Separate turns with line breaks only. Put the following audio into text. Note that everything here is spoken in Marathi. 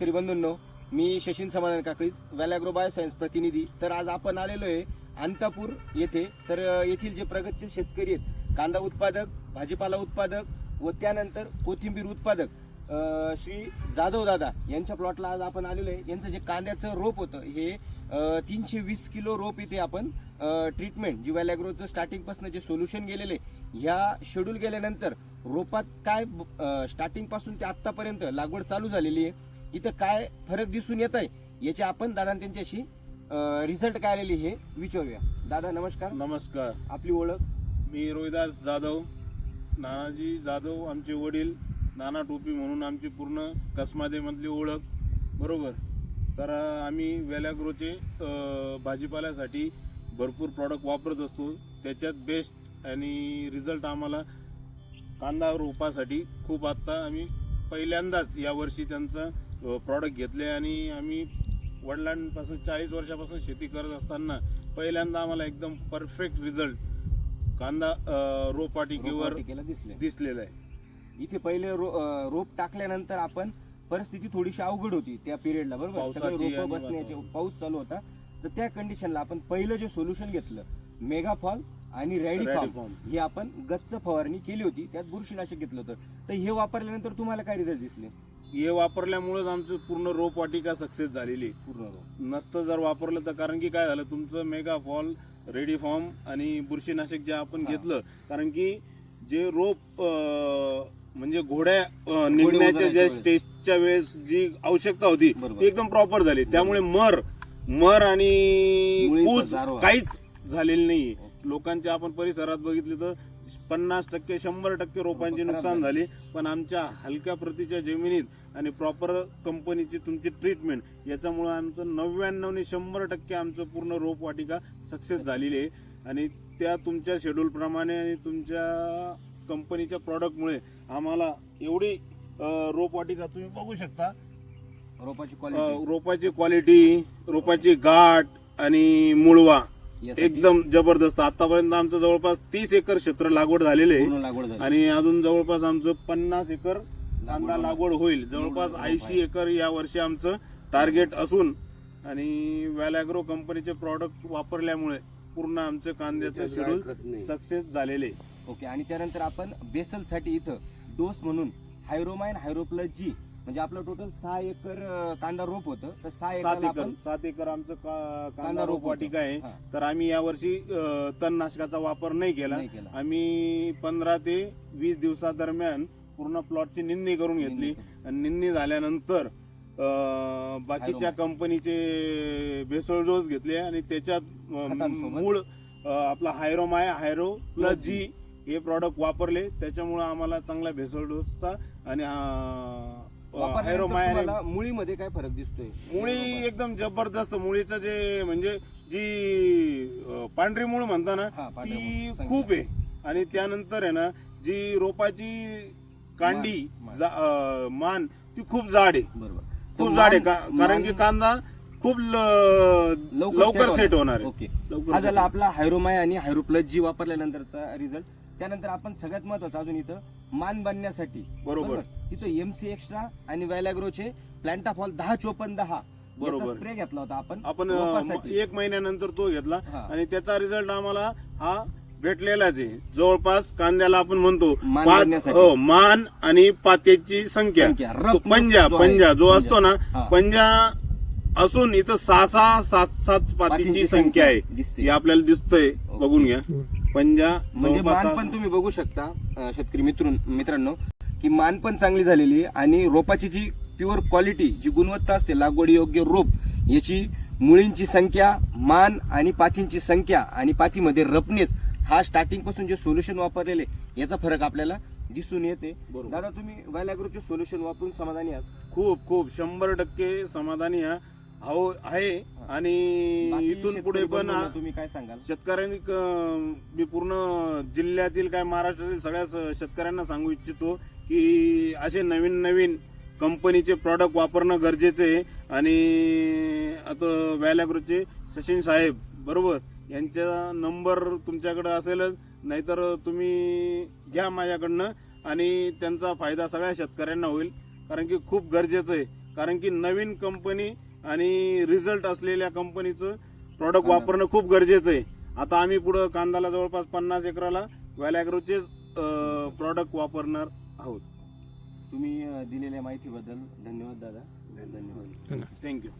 तरी बंधूंनो मी शशीन समाधान काकळी व्हॅलॅग्रो बायोसायन्स प्रतिनिधी. तर आज आपण आलेलो आहे अंतापूर येथे. तर येथील जे प्रगतशील शेतकरी आहेत कांदा उत्पादक भाजीपाला उत्पादक व त्यानंतर कोथिंबीर उत्पादक श्री जाधव दादा यांच्या प्लॉटला आज आपण आलेलो आहे यांचं जे कांद्याचं रोप होतं हे तीनशे वीस किलो रोप इथे आपण ट्रीटमेंट जी वॅलॅग्रोचं स्टार्टिंगपासून जे सोल्युशन गेलेले ह्या शेड्यूल गेल्यानंतर रोपात काय स्टार्टिंगपासून ते आत्तापर्यंत लागवड चालू झालेली आहे. इथं काय फरक दिसून येत आहे याची आपण दादा त्यांच्याशी रिझल्ट काय आलेली हे विचारूया. दादा नमस्कार.
नमस्कार.
आपली ओळख.
मी रोहिदास जाधव नानाजी जाधव आमचे वडील नाना टोपी म्हणून आमची पूर्ण कसमादेमधली ओळख. बरोबर? तर आम्ही वेलॅग्रोचे भाजीपाल्यासाठी भरपूर प्रॉडक्ट वापरत असतो. त्याच्यात बेस्ट आणि रिझल्ट आम्हाला कांदा रोपासाठी खूप आत्ता आम्ही पहिल्यांदाच यावर्षी त्यांचा प्रॉडक्ट घेतले आणि आम्ही वडिलांपासून चाळीस वर्षापासून शेती करत असताना पहिल्यांदा आम्हाला एकदम परफेक्ट रिझल्ट कांदा रोपवाटिकेवर
दिसले.
दिसलेला आहे.
इथे पहिले रो- रोप टाकल्यानंतर आपण परिस्थिती थोडीशी अवघड होती त्या पिरियडला बरोबर? बसण्याचे. पाऊस चालू होता. तर त्या कंडिशनला आपण पहिलं जे सोल्युशन घेतलं मेगाफॉल आणि रॅडिफॉर्म. ही आपण गच्च फवारणी केली होती त्यात बुरशीनाशक घेतलं होतं. तर हे वापरल्यानंतर तुम्हाला काय रिझल्ट दिसले?
हे वापरल्यामुळेच आमचं पूर्ण रोपवाटिका सक्सेस झालेली.
पूर्ण रोप
नसतं जर वापरलं तर कारण की काय झालं तुमचं मेगा फॉल रेडी फॉर्म आणि बुरशीनाशक जे आपण. घेतलं कारण की जे रोप अं, म्हणजे घोड्या अं, निघण्याच्या ज्या
वेळेस.
स्टेजच्या वेळेस जी आवश्यकता होती
बरोबर.
ती एकदम प्रॉपर झाली त्यामुळे मर मर आणि
मुळीचा
कूच
गारवा.
काहीच झालेली नाही लोकांच्या आपण परिसरात बघितले तर पन्नास टक्के शंभर टक्के रोपांचे नुकसान
झाले.
पण आमच्या हलक्या प्रतीच्या जमिनीत आणि प्रॉपर कंपनीची तुमची ट्रीटमेंट याच्यामुळे आमचं नव्याण्णव ने शंभर टक्के आमचं पूर्ण रोपवाटिका सक्सेस झालेली आहे. आणि त्या तुमच्या शेड्यूल प्रमाणे आणि तुमच्या कंपनीच्या प्रॉडक्टमुळे आम्हाला एवढी रोपवाटिका तुम्ही बघू शकता.
रोपाची क्वालिटी
रोपाची क्वालिटी रोपाची गाठ आणि मुळवा. एकदम जबरदस्त. आतापर्यंत आमचं जवळपास तीस एकर क्षेत्र लागवड झालेले आहे.
पूर्ण लागवड झाली
आणि अजून जवळपास आमचं पन्नास एकर कांदा
लागवड
होईल. जवळपास ऐंशी एकर या वर्षी आमचं टार्गेट असून आणि वॅलॅग्रो कंपनीचे प्रॉडक्ट वापरल्यामुळे पूर्ण आमचं कांद्याचं शेड्यूल सक्सेस झालेले आहे.
ओके आणि त्यानंतर आपण बेसलसाठी इथं डोस म्हणून हायरोमाइन हायरोप्लस जी म्हणजे आपलं टोटल सहा एकर अं, कांदा रोप होतं. तर सहा
सात
एकर.
सात एकर आमचं का-
कांदा
कांदा
रोप
वाटिका आहे.
हा.
तर आम्ही यावर्षी अं, तणनाशकाचा वापर नाही केला.
नाही केला.
आम्ही पंधरा ते वीस दिवसादरम्यान पूर्ण प्लॉटची निंदणी करून घेतली. आणि निंदणी झाल्यानंतर अं, बाकीच्या. कंपनीचे भेसळ डोस घेतले आणि त्याच्यात अं,
खतांसोबत?
मूळ अं, आपला हायरोमाय हायरो प्लस जी हे प्रॉडक्ट वापरले. त्याच्यामुळे आम्हाला चांगला भेसळ डोसचा आणि अं,
वापरल्यानंतर तुम्हाला मुळीमध्ये काय फरक दिसतोय?
मुळी एकदम जबरदस्त मुळीचं जे म्हणजे जी अं, पांढरी मुळ म्हणता ना
हा, पांढरी
ती
मूळ.
खूप आहे. आणि त्यानंतर आहे ना जी रोपाची कांडी
मान.
जा- अं, मान ती खूप जाड आहे.
बरोबर.
खूप जाड आहे का- कारण की कांदा खूप ल- लवकर सेट होणार. आहे.
ओके.
लवकर
हा
set
झाला आपला हायरोमाय आणि हायरोप्लस जी वापरल्यानंतरचा रिझल्ट त्यानंतर आपण सगळ्यात महत्वाचं अजून इथं मान बांधण्यासाठी
बरोबर.
तिथं एमसी एक्स्ट्रा आणि वॅलॅग्रोचे प्लॅन्टाफॉल दहा चोपन्न दहा
बरोबर.
स्प्रे घेतला होता आपण
आपण अं,
रोपासाठी.
एक महिन्यानंतर तो घेतला
हा.
आणि त्याचा रिझल्ट आम्हाला हा भेटलेलाच आहे जवळपास कांद्याला आपण म्हणतो
मान
पाच. हो मान आणि पात्याची संख्या
संख्या,
तो
roughness
पंजा
जो आहे,
पंजा जो
पंजा.
असतो ना
हा.
पंजा असून इथं सहा सहा सात सात
पातींची
पातीची
संख्या
संख्या आहे
दिसते.
हे आपल्याला दिसतंय. बघून घ्या पंजा
म्हणजे
जवळपास
मान पण तुम्ही बघू शकता अं, शेतकरी मित्रून मित्रांनो की मान पण चांगली झालेली आहे आणि रोपाची जी प्युअर क्वालिटी जी गुणवत्ता असते लागवडी योग्य रोप याची मुळींची संख्या मान आणि पाथींची संख्या आणि पाथीमध्ये रपनेस हा स्टार्टिंगपासून जे सोल्युशन वापरलेले याचा फरक आपल्याला दिसून येते.
बरोबर.
दादा तुम्ही वॅलॅग्रोचे सोल्युशन वापरून समाधानी आहात?
खूप खूप शंभर टक्के समाधानी हा हो आहे. आणि
बाकी
इथून
शेतकरी
पुढे पण
बंधूंना तुम्ही काय सांगाल?
शेतकऱ्यांनी क- मी पूर्ण जिल्ह्यातील काय महाराष्ट्रातील सगळ्या स- शेतकऱ्यांना सांगू इच्छितो की असे नवीन नवीन कंपनीचे प्रॉडक्ट वापरणं गरजेचं आहे. आणि आता व्हॅलॅग्रोचे सचिन साहेब बरोबर? यांचा नंबर तुमच्याकडे असेलच नाहीतर तुम्ही घ्या माझ्याकडनं आणि त्यांचा फायदा सगळ्या शेतकऱ्यांना होईल. कारण की खूप गरजेचं आहे. कारण की नवीन कंपनी आणि रिझल्ट असलेल्या कंपनीचं प्रॉडक्ट वापरणं खूप गरजेचं आहे. आता आम्ही पुढं कांदाला जवळपास पन्नास एकराला व्हॅलॅग्रोचेच प्रॉडक्ट वापरणार आहोत.
तुम्ही दिलेल्या माहितीबद्दल धन्यवाद दादा. धन्यवाद.
थँक्यू